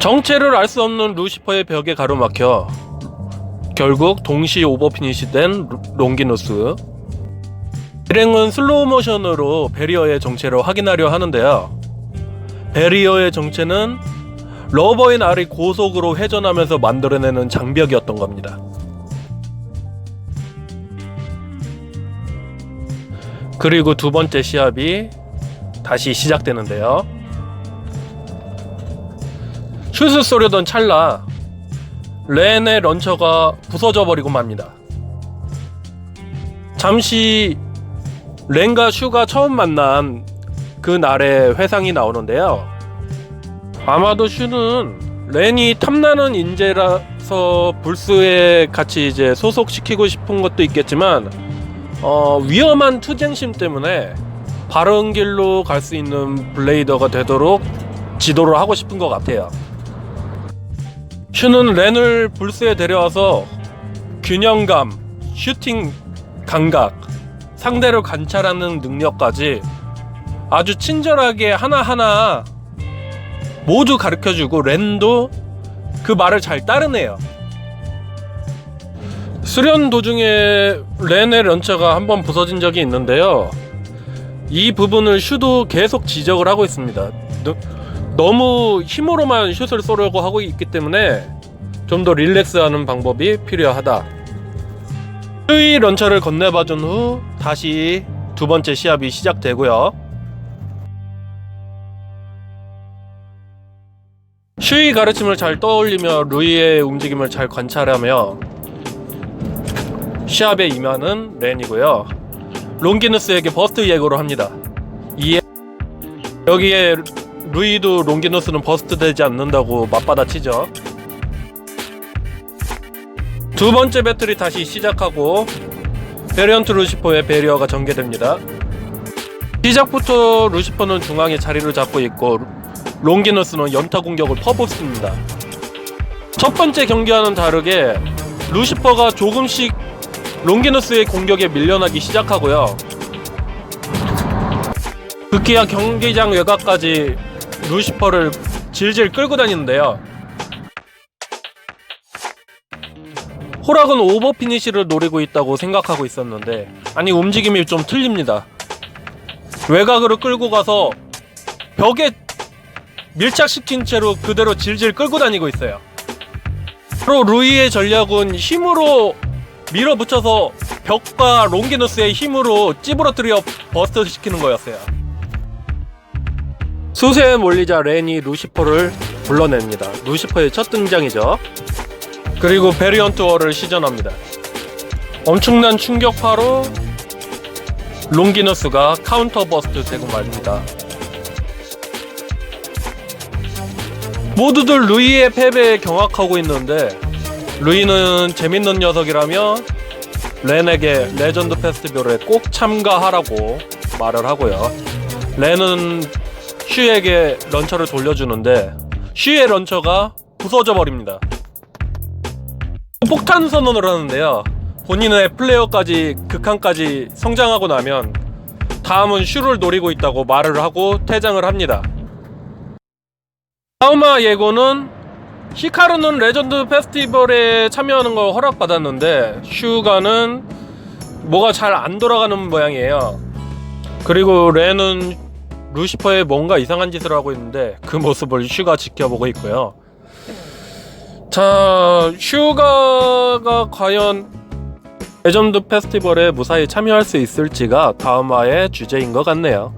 정체를 알 수 없는 루시퍼의 벽에 가로막혀 결국 동시 오버피니시 된 루- 롱기누스. 일행은 슬로우 모션으로 베리어의 정체를 확인하려 하는데요. 베리어의 정체는 러버인 알이 고속으로 회전하면서 만들어내는 장벽이었던 겁니다. 그리고 두 번째 시합이 다시 시작되는데요 슛을 쏘려던 찰나 렌의 런처가 부서져 버리고 맙니다. 잠시 렌과 슈가 처음 만난 그 날의 회상이 나오는데요. 아마도 슈는 렌이 탐나는 인재라서 불스에 같이 이제 소속시키고 싶은 것도 있겠지만 어, 위험한 투쟁심 때문에 바른 길로 갈 수 있는 블레이더가 되도록 지도를 하고 싶은 것 같아요. 슈는 렌을 불스에 데려와서 균형감, 슈팅 감각, 상대를 관찰하는 능력까지 아주 친절하게 하나하나 모두 가르쳐주고 렌도 그 말을 잘 따르네요. 수련 도중에 렌의 런처가 한번 부서진 적이 있는데요. 이 부분을 슈도 계속 지적을 하고 있습니다. 너- 너무 힘으로만 슛을 쏘려고 하고 있기 때문에 좀 더 릴렉스하는 방법이 필요하다. 슈이 런처를 건네봐준 후 다시 두 번째 시합이 시작되고요. 슈이 가르침을 잘 떠올리며 루이의 움직임을 잘 관찰하며 시합에 임하는 렌이고요. 롱기누스에게 버스트 예고를 합니다. 이에 여기에 루이도 롱기누스는 버스트 되지 않는다고 맞받아치죠. 두 번째 배틀이 다시 시작하고 베리언트 루시퍼의 베리어가 전개됩니다. 시작부터 루시퍼는 중앙에 자리를 잡고 있고 롱기너스는 연타 공격을 퍼붓습니다. 첫 번째 경기와는 다르게 루시퍼가 조금씩 롱기너스의 공격에 밀려나기 시작하고요. 급기야 경기장 외곽까지 루시퍼를 질질 끌고 다니는데요. 호락은 오버 피니시를 노리고 있다고 생각하고 있었는데 아니 움직임이 좀 틀립니다. 외곽으로 끌고 가서 벽에 밀착시킨 채로 그대로 질질 끌고 다니고 있어요. 바로 루이의 전략은 힘으로 밀어붙여서 벽과 롱기누스의 힘으로 찌부러뜨려 버스트 시키는 거였어요. 수세에 몰리자 렌이 루시퍼를 불러냅니다. 루시퍼의 첫 등장이죠. 그리고 베리언트 워를 시전합니다. 엄청난 충격파로 롱기너스가 카운터 버스트 되고 말입니다. 모두들 루이의 패배에 경악하고 있는데 루이는 재밌는 녀석이라며 렌에게 레전드 페스티벌에 꼭 참가하라고 말을 하고요. 렌은 슈에게 런처를 돌려주는데 슈의 런처가 부서져 버립니다. 폭탄 선언을 하는데요. 본인의 플레이어까지 극한까지 성장하고 나면 다음은 슈를 노리고 있다고 말을 하고 퇴장을 합니다. 다우마 예고는 히카루는 레전드 페스티벌에 참여하는 걸 허락받았는데 슈가는 뭐가 잘 안 돌아가는 모양이에요. 그리고 레는 루시퍼에 뭔가 이상한 짓을 하고 있는데 그 모습을 슈가 지켜보고 있고요. 자, 슈가가 과연 레전드 페스티벌에 무사히 참여할 수 있을지가 다음 화의 주제인 것 같네요.